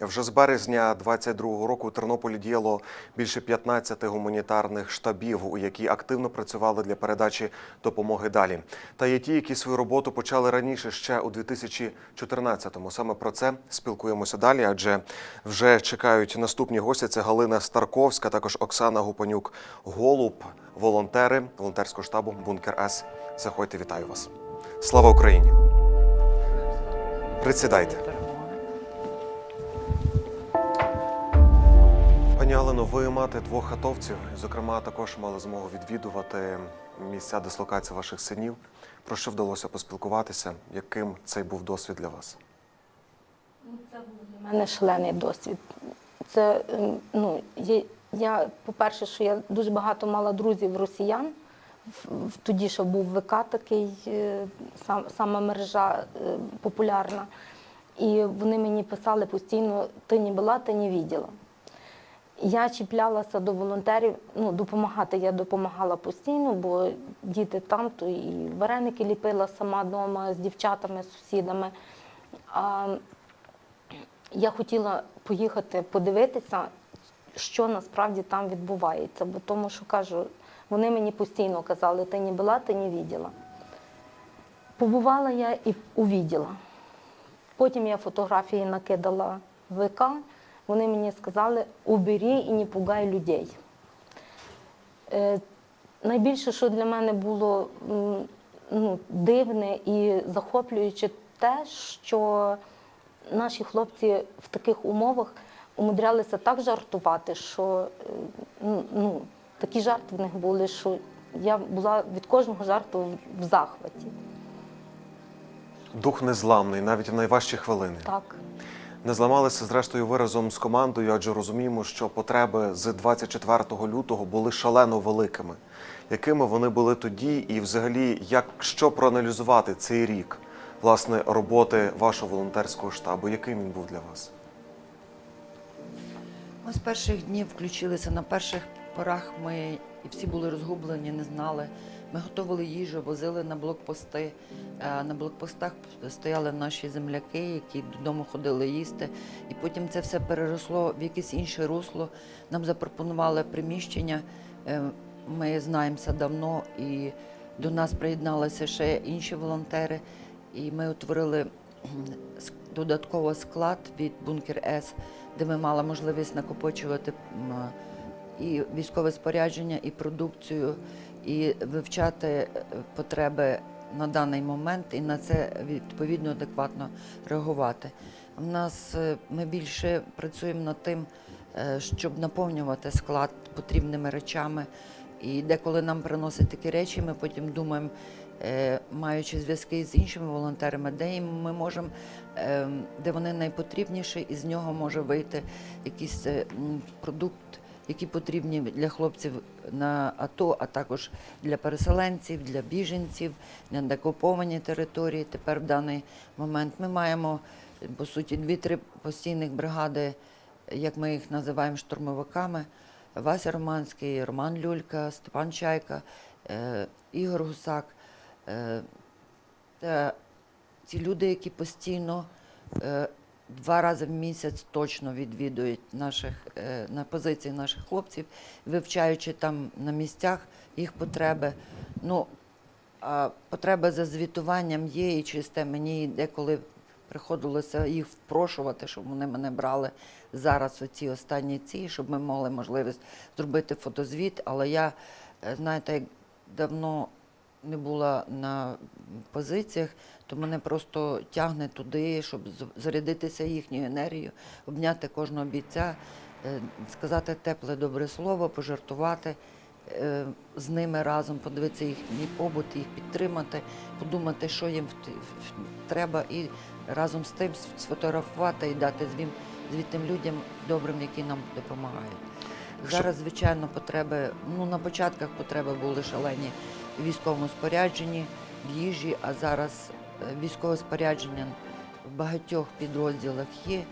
Вже з березня 22-го року у Тернополі діяло більше 15 гуманітарних штабів, у які активно працювали для передачі допомоги далі. Та є ті, які свою роботу почали раніше ще у 2014-му. Саме про це спілкуємося далі, адже вже чекають наступні гості. Це Галина Старковська, також Оксана Гупанюк, Голуб, волонтери волонтерського штабу Бункер С. Заходьте, вітаю вас. Слава Україні! Присідайте. Пані Алено, ви мати двох атовців, зокрема, також мали змогу відвідувати місця дислокації ваших синів. Про що вдалося поспілкуватися? Яким цей був досвід для вас? Це був для мене шалений досвід. Це ем, ну я, по-перше, що я дуже багато мала друзів росіян. Тоді ще був ВК такий, е, сам, сама мережа е, популярна. І вони мені писали постійно: ти не була, ти не виділа. Я чіплялася до волонтерів, ну, допомагати я допомагала постійно, бо діти там, то і вареники ліпила сама вдома з дівчатами, з сусідами. А я хотіла поїхати подивитися, що насправді там відбувається. Бо тому, що кажу, вони мені постійно казали, ти не була, ти не виділа. Побувала я і увіділа. Потім я фотографії накидала в ВК. Вони мені сказали, убери і не пугай людей. Е, найбільше, що для мене було ну, дивне і захоплююче, те, що наші хлопці в таких умовах умудрялися так жартувати, що е, ну, ну, такі жарти в них були, що я була від кожного жарту в захваті. Дух незламний, навіть в найважчі хвилини. Так. Не зламалися зрештою ви разом з командою, адже розуміємо, що потреби з 24 лютого були шалено великими. Якими вони були тоді, і взагалі, як що проаналізувати цей рік власне роботи вашого волонтерського штабу? Яким він був для вас? Ми з перших днів включилися на перших порах. Ми і всі були розгублені, не знали. Ми готували їжу, возили на блокпости. Е, На блокпостах стояли наші земляки, які додому ходили їсти. І потім це все переросло в якесь інше русло. Нам запропонували приміщення. Е, Ми знаємося давно, і до нас приєдналися ще інші волонтери. І ми утворили додатково склад від Бункер С, де ми мали можливість накопичувати і військове спорядження, і продукцію, і вивчати е, потреби на даний момент, і на це відповідно адекватно реагувати. У нас е, ми більше працюємо над тим, е, щоб наповнювати склад потрібними речами. І деколи нам приносять такі речі, ми потім думаємо, маючи зв'язки з іншими волонтерами, де їм ми можемо, е, де вони найпотрібніші, і з нього може вийти якийсь продукт, які потрібні для хлопців на АТО, а також для переселенців, для біженців, на деокуповані території. Тепер в даний момент ми маємо по суті дві-три постійних бригади, як ми їх називаємо штурмовиками. Вася Романський, Роман Люлька, Степан Чайка, е, Ігор Гусак. Е, Це ці люди, які постійно е, два рази в місяць точно відвідують наших, е, на позиції наших хлопців, вивчаючи там на місцях їх потреби. Ну, а потреба за звітуванням є, і чисте мені деколи приходилося їх впрошувати, щоб вони мене брали зараз оці останні ці, щоб ми мали можливість зробити фотозвіт. Але я, е, знаєте, давно не була на позиціях, то мене просто тягне туди, щоб зарядитися їхньою енергією, обняти кожного бійця, е, сказати тепле добре слово, пожартувати е, з ними разом, подивитися їхній побут, їх підтримати, подумати, що їм треба, і разом з тим сфотографувати і дати звім звітним людям добрим, які нам допомагають. Зараз, звичайно, потреби, ну на початках потреби були шалені в військовому спорядженні, в їжі, а зараз е, військове спорядження в багатьох підрозділах є.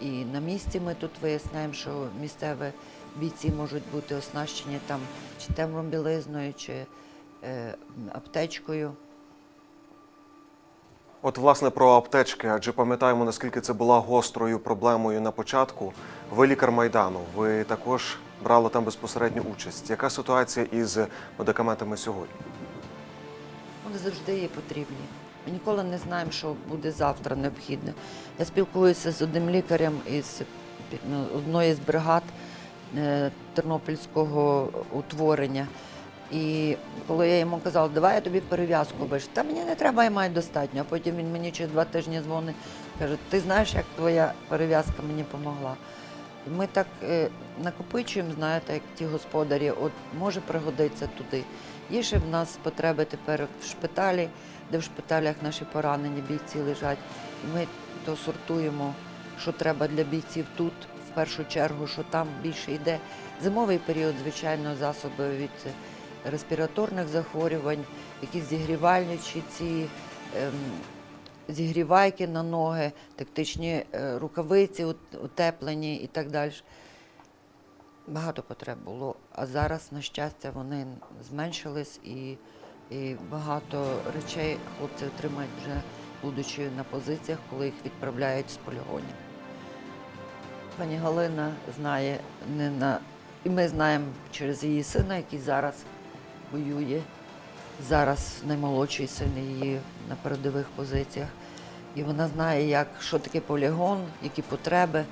І на місці ми тут виясняємо, що місцеві бійці можуть бути оснащені там чи термобілизною, чи е, аптечкою. От, власне, про аптечки, адже пам'ятаємо, наскільки це була гострою проблемою на початку. Ви лікар Майдану, ви також брали там безпосередню участь. Яка ситуація із медикаментами сьогодні? Вони завжди є потрібні. Ми ніколи не знаємо, що буде завтра необхідне. Я спілкуюся з одним лікарем із ну, одної з бригад е, тернопільського утворення. І коли я йому казала, давай я тобі перев'язку виш, та мені не треба, я маю достатньо. А потім він мені через два тижні дзвонить, каже, ти знаєш, як твоя перев'язка мені допомогла. Ми так е, накопичуємо, знаєте, як ті господарі, от може пригодиться туди. Є ще в нас потреби тепер в шпиталі, де в шпиталях наші поранені бійці лежать. Ми то сортуємо, що треба для бійців тут, в першу чергу, що там більше йде. Зимовий період, звичайно, засоби від респіраторних захворювань, якісь зігрівальничі ці. Ем, Зігрівайки на ноги, тактичні е, рукавиці утеплені і так далі. Багато потреб було, а зараз, на щастя, вони зменшились і, і багато речей хлопці отримають вже будучи на позиціях, коли їх відправляють з полігонів. Пані Галина знає не на і ми знаємо через її сина, який зараз воює. Зараз наймолодший син її на передових позиціях. І вона знає, як, що таке полігон, які потреби.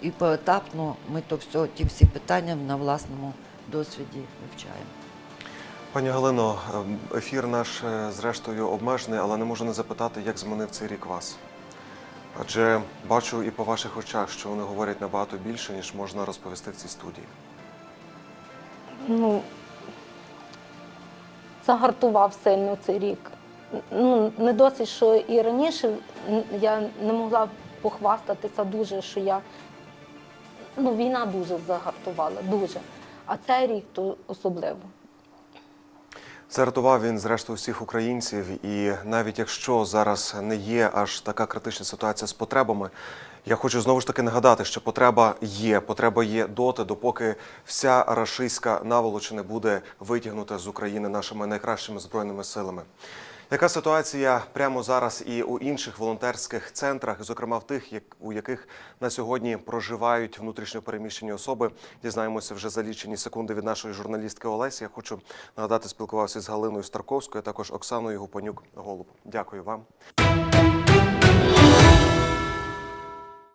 І поетапно ми то все, ті всі питання на власному досвіді вивчаємо. Пані Галино, ефір наш е, зрештою обмежений, але не можу не запитати, як змінив цей рік вас. Адже бачу і по ваших очах, що вони говорять набагато більше, ніж можна розповісти в цій студії. Ну, загартував сильно цей рік. Ну, не досить, що і раніше я не могла похвастатися дуже, що я. Ну, війна дуже загартувала, дуже. А цей рік то особливо. Зартував він зрештою всіх українців, і навіть якщо зараз не є аж така критична ситуація з потребами, я хочу знову ж таки нагадати, що потреба є. Потреба є доти, допоки вся рашистська наволоч не буде витягнута з України нашими найкращими збройними силами. Яка ситуація прямо зараз і у інших волонтерських центрах, зокрема в тих, у яких на сьогодні проживають внутрішньо переміщені особи, дізнаємося вже за лічені секунди від нашої журналістки Олесі. Я хочу нагадати, спілкувався з Галиною Старковською, а також Оксаною Гупанюк Голуб. Дякую вам.